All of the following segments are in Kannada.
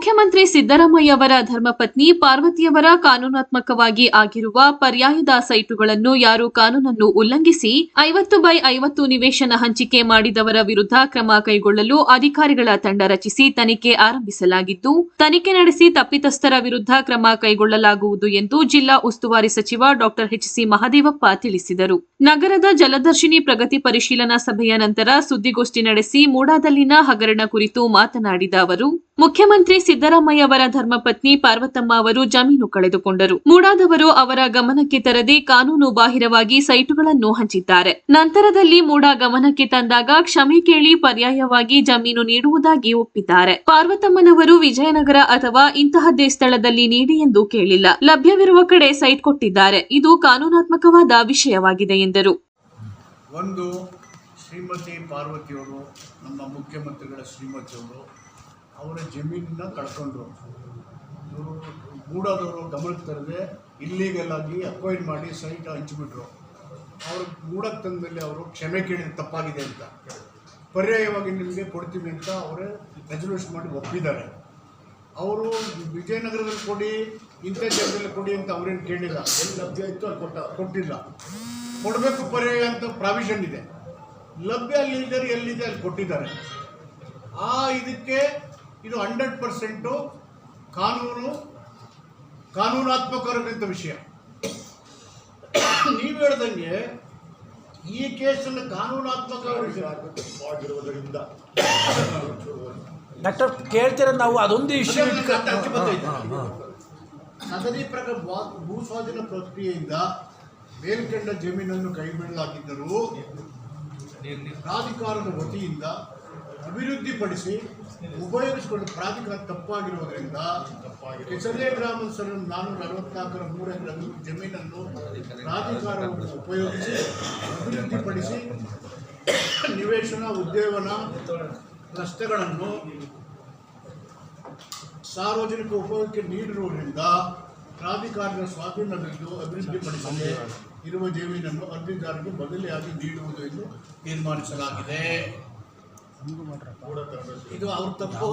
ಮುಖ್ಯಮಂತ್ರಿ ಸಿದ್ದರಾಮಯ್ಯ ಅವರ ಧರ್ಮಪತ್ನಿ ಪಾರ್ವತಿಯವರ ಕಾನೂನಾತ್ಮಕವಾಗಿ ಆಗಿರುವ ಪರ್ಯಾಯದ ಸೈಟುಗಳನ್ನು ಯಾರು ಕಾನೂನನ್ನು ಉಲ್ಲಂಘಿಸಿ ಐವತ್ತು ಬೈ ಐವತ್ತು ನಿವೇಶನ ಹಂಚಿಕೆ ಮಾಡಿದವರ ವಿರುದ್ಧ ಕ್ರಮ ಕೈಗೊಳ್ಳಲು ಅಧಿಕಾರಿಗಳ ತಂಡ ರಚಿಸಿ ತನಿಖೆ ಆರಂಭಿಸಲಾಗಿದ್ದು, ತನಿಖೆ ನಡೆಸಿ ತಪ್ಪಿತಸ್ಥರ ವಿರುದ್ಧ ಕ್ರಮ ಕೈಗೊಳ್ಳಲಾಗುವುದು ಎಂದು ಜಿಲ್ಲಾ ಉಸ್ತುವಾರಿ ಸಚಿವ ಡಾಕ್ಟರ್ ಎಚ್ಸಿ ಮಹದೇವಪ್ಪ ತಿಳಿಸಿದರು. ನಗರದ ಜಲದರ್ಶಿನಿ ಪ್ರಗತಿ ಪರಿಶೀಲನಾ ಸಭೆಯ ನಂತರ ಸುದ್ದಿಗೋಷ್ಠಿ ನಡೆಸಿ ಮೂಡಾದಲ್ಲಿನ ಹಗರಣ ಕುರಿತು ಮಾತನಾಡಿದ ಅವರು, ಮುಖ್ಯಮಂತ್ರಿ ಸಿದ್ದರಾಮಯ್ಯ ಅವರ ಧರ್ಮಪತ್ನಿ ಪಾರ್ವತಮ್ಮ ಅವರು ಜಮೀನು ಕಳೆದುಕೊಂಡರು. ಮೂಡಾದವರು ಅವರ ಗಮನಕ್ಕೆ ತರದೆ ಕಾನೂನು ಬಾಹಿರವಾಗಿ ಸೈಟುಗಳನ್ನು ಹಂಚಿದ್ದಾರೆ. ನಂತರದಲ್ಲಿ ಮೂಡಾ ಗಮನಕ್ಕೆ ತಂದಾಗ ಕ್ಷಮೆ ಕೇಳಿ ಪರ್ಯಾಯವಾಗಿ ಜಮೀನು ನೀಡುವುದಾಗಿ ಒಪ್ಪಿದ್ದಾರೆ. ಪಾರ್ವತಮ್ಮನವರು ವಿಜಯನಗರ ಅಥವಾ ಇಂತಹದ್ದೇ ಸ್ಥಳದಲ್ಲಿ ನೀಡಿ ಎಂದು ಕೇಳಿಲ್ಲ. ಲಭ್ಯವಿರುವ ಕಡೆ ಸೈಟ್ ಕೊಟ್ಟಿದ್ದಾರೆ. ಇದು ಕಾನೂನಾತ್ಮಕವಾದ ವಿಷಯವಾಗಿದೆ ಎಂದರು. ಒಂದು ಶ್ರೀಮತಿ ಪಾರ್ವತಿಯವರು, ನಮ್ಮ ಮುಖ್ಯಮಂತ್ರಿಗಳ ಶ್ರೀಮತಿಯವರು ಅವರ ಜಮೀನನ್ನ ಕಳ್ಕೊಂಡ್ರು. ಇವರು ಮೂಡೋದವರು ಗಮನಕ್ಕೆ ತರದೆ ಇಲ್ಲಿಗೆಲ್ಲ ಆಗಿ ಅಕ್ವೈರ್ ಮಾಡಿ ಸೈಟ್ ಹಂಚಿಬಿಟ್ರು. ಅವರು ಮೂಡಕ್ಕೆ ತಂದಲ್ಲಿ ಅವರು ಕ್ಷಮೆ ಕೇಳಿದ ತಪ್ಪಾಗಿದೆ ಅಂತ. ಪರ್ಯಾಯವಾಗಿ ನಿಮಗೆ ಕೊಡ್ತೀವಿ ಅಂತ ಅವರೇ ರೆಸಲ್ಯೂಷನ್ ಮಾಡಿ ಒಪ್ಪಿದ್ದಾರೆ. ಅವರು ವಿಜಯನಗರದಲ್ಲಿ ಕೊಡಿ ಇಂಥ ಜಾಗದಲ್ಲಿ ಕೊಡಿ ಅಂತ ಅವ್ರೇನು ಕೇಳಿಲ್ಲ. ಎಲ್ಲಿ ಲಭ್ಯ ಇತ್ತು ಅಲ್ಲಿ ಕೊಟ್ಟ. ಕೊಟ್ಟಿಲ್ಲ. ಕೊಡಬೇಕು ಪರ್ಯಾಯ ಅಂತ ಪ್ರಾವಿಷನ್ ಇದೆ. ಲಭ್ಯ ಅಲ್ಲಿದ್ದರೆ ಎಲ್ಲಿದೆ ಅಲ್ಲಿ ಕೊಟ್ಟಿದ್ದಾರೆ. ಆ ಇದಕ್ಕೆ ಇದು ಹಂಡ್ರೆಡ್ ಪರ್ಸೆಂಟು ಕಾನೂನು ಕಾನೂನಾತ್ಮಕವಾಗಿದ್ದ ವಿಷಯ. ನೀವು ಹೇಳ್ದಂಗೆ ಈ ಕೇಸನ್ನು ಕಾನೂನಾತ್ಮಕ ವಿಷಯ ಆಗಿರುವುದರಿಂದ ಡಾಕ್ಟರ್ ಕೇಳ್ತೀರ ನಾವು ಅದೊಂದು ಇಶ್ಯೂ ಸದರಿ ಪ್ರಕಾರ ಭೂಸ್ವಾಧೀನ ಭೂ ಸ್ವಾಧೀನ ಪ್ರಕ್ರಿಯೆಯಿಂದ ಮೇಲ್ಕಂಡ ಜಮೀನನ್ನು ಕೈಬಿಡಲಾಗಿದ್ದರೂ ಪ್ರಾಧಿಕಾರದ ವತಿಯಿಂದ ಅಭಿವೃದ್ಧಿಪಡಿಸಿ ಉಪಯೋಗಿಸಿಕೊಂಡು ಪ್ರಾಧಿಕಾರ ತಪ್ಪಾಗಿರುವುದರಿಂದ ಕೆಸರೇ ಗ್ರಾಮ ನಾನ್ನೂರ ಅರವತ್ನಾಲ್ಕರ ಮೂರು ಎಕರೆ ಜಮೀನನ್ನು ಪ್ರಾಧಿಕಾರವನ್ನು ಉಪಯೋಗಿಸಿ ಅಭಿವೃದ್ಧಿಪಡಿಸಿ ನಿವೇಶನ ಉದ್ಯೋಗನ ರಸ್ತೆಗಳನ್ನು ಸಾರ್ವಜನಿಕ ಉಪಯೋಗಕ್ಕೆ ನೀಡಿರುವುದರಿಂದ ಪ್ರಾಧಿಕಾರದ ಸ್ವಾಧೀನದಲ್ಲಿ ಅಭಿವೃದ್ಧಿಪಡಿಸದೆ ಇರುವ ಜಮೀನನ್ನು ಅರ್ಜಿದಾರರಿಗೆ ಬದಲಿಯಾಗಿ ನೀಡುವುದು ಎಂದು ತೀರ್ಮಾನಿಸಲಾಗಿದೆ. ಇದು ಅವ್ರ ತಪ್ಪು.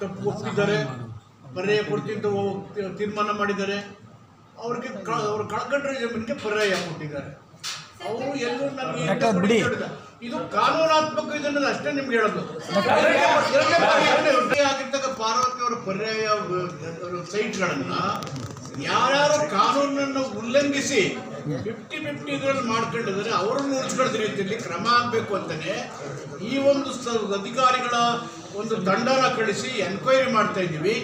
ತಪ್ಪು ಒಪ್ಪಿದ್ದಾರೆ ಪರ್ಯಾಯ ಕೊಡ್ತೀನಿ ಅಂತ ತೀರ್ಮಾನ ಮಾಡಿದ್ದಾರೆ. ಅವ್ರಿಗೆ ಅವ್ರು ಕಳ್ಕೊಂಡ್ರೆ ಜಮೀನಿಗೆ ಪರ್ಯಾಯ ಕೊಟ್ಟಿದ್ದಾರೆ. ಅವರು ಎಲ್ಲರೂ ನನಗೆ. ಇದು ಕಾನೂನಾತ್ಮಕ ಇದನ್ನು ಅಷ್ಟೇ ನಿಮ್ಗೆ ಹೇಳೋದು. ಆಗಿರ್ತಕ್ಕ ಪಾರ್ವತಿ ಅವರ ಪರ್ಯಾಯ ಸೈಟ್ಗಳನ್ನ ಯಾರ್ಯಾರು ಕಾನೂನನ್ನು ಉಲ್ಲಂಘಿಸಿ ಫಿಫ್ಟಿ ಫಿಫ್ಟಿ ಇದರಲ್ಲಿ ಮಾಡ್ಕೊಂಡಿದ್ದಾರೆ ಅವರನ್ನು ಅಂತ ರೀತಿಯಲ್ಲಿ ಕ್ರಮ ಆಗಬೇಕು ಅಂತಾನೆ ಈ ಒಂದು ಸ- ಅಧಿಕಾರಿಗಳ ಒಂದು ತಂಡನ ಕಳಿಸಿ ಎನ್ಕ್ವೈರಿ ಮಾಡ್ತಾ ಇದ್ದೀವಿ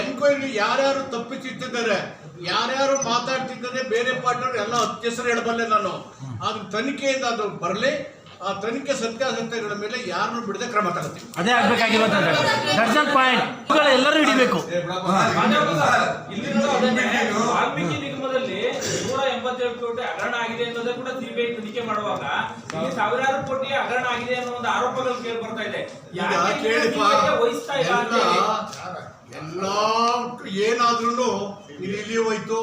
ಎನ್ಕ್ವೈರಿ ಯಾರ್ಯಾರು ತಪ್ಪಿಸಿಟ್ಟಿದ್ದಾರೆ ಯಾರ್ಯಾರು ಮಾತಾಡ್ತಿದ್ದಾರೆ ಬೇರೆ ಪಾರ್ಟಿಯವರು ಎಲ್ಲ ಅತ್ಯಸರು ಹೇಳಬಲ್ಲೆ ನಾನು ಅದು ತನಿಖೆಯಿಂದ ಅದು ಬರಲಿ ಆ ತನಿಖೆ ಸತ್ಯಾಸತ್ಯಗಳ ಮೇಲೆ ಯಾರನ್ನು ಬಿಡದೆ ಕ್ರಮ ತಗೋತೀವಿ ಅದೇ ಆಗ್ಬೇಕಾಗಿರೋದು ಡರ್ಜನ್ ಪಾಯಿಂಟ್ ಎಲ್ಲರೂ ಹಿಡಿಬೇಕು ಎಂಬತ್ತೇಳು ಕೋಟಿ ಹಗರಣ ಆಗಿದೆ ಅನ್ನೋದೇ ಕೂಡ ಸಿಬಿಐ ತನಿಖೆ ಮಾಡುವಾಗ ಸಾವಿರಾರು ಕೋಟಿ ಹಗರಣ ಆಗಿದೆ ಅನ್ನೋ ಒಂದು ಆರೋಪಗಳು ಕೇಳಿ ಬರ್ತಾ ಇದೆ. ವಹಿಸ್ತಾ ಇಲ್ಲ ಎಲ್ಲಾ ಏನಾದ್ರೂ ಇಲ್ಲಿ ಹೋಯ್ತು.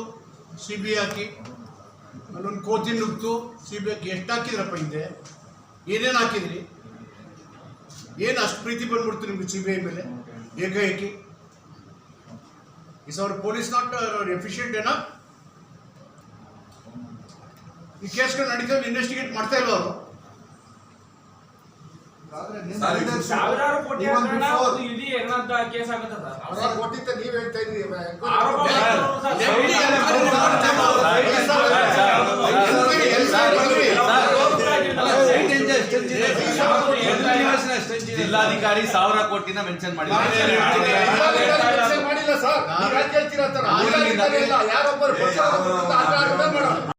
ಸಿಬಿ ಹಾಕಿ. ಅಲ್ಲೊಂದು ಕೋತಿ ನುಗ್ತು ಸಿಬಿ ಹಾಕಿ ಎಷ್ಟು ಹಾಕಿದ್ರಪ್ಪ ಹಿಂದೆ? ಏನೇನು ಹಾಕಿದ್ರಿ? ಏನು ಅಷ್ಟು ಪ್ರೀತಿ ಬಂದ್ಬಿಡ್ತು ನಿಮ್ಗೆ ಸಿ ಬಿ ಐ ಮೇಲೆ? ಏಕಾಏಕಿ? Is our police not efficient ಏನಾ ಈ ಕೇಸ್ಗಳು ನಡೀತಾವೆ ಇನ್ವೆಸ್ಟಿಗೇಟ್ ಮಾಡ್ತಾ ಇಲ್ವ ಅವರು ಸಾವಿರಾರು ಕೋಟಿ ಹೆಗ್ಣಂತ ಕೇಸ್ ಆಗತ್ತದ ಕೋಟಿ ನೀವ್ ಹೇಳ್ತಾ ಎನ್ಕ್ವೈರಿ ಮಾಡ್ತಾ ಜಿಲ್ಲಾಧಿಕಾರಿ ಸಾವಿರ ಕೋಟಿನ ಮೆನ್ಷನ್ ಮಾಡಿದ್ದಾರೆ ಮಾಡಿಲ್ಲ ಸರ್ ನೀವ್? ಯಾರೊಬ್ಬರು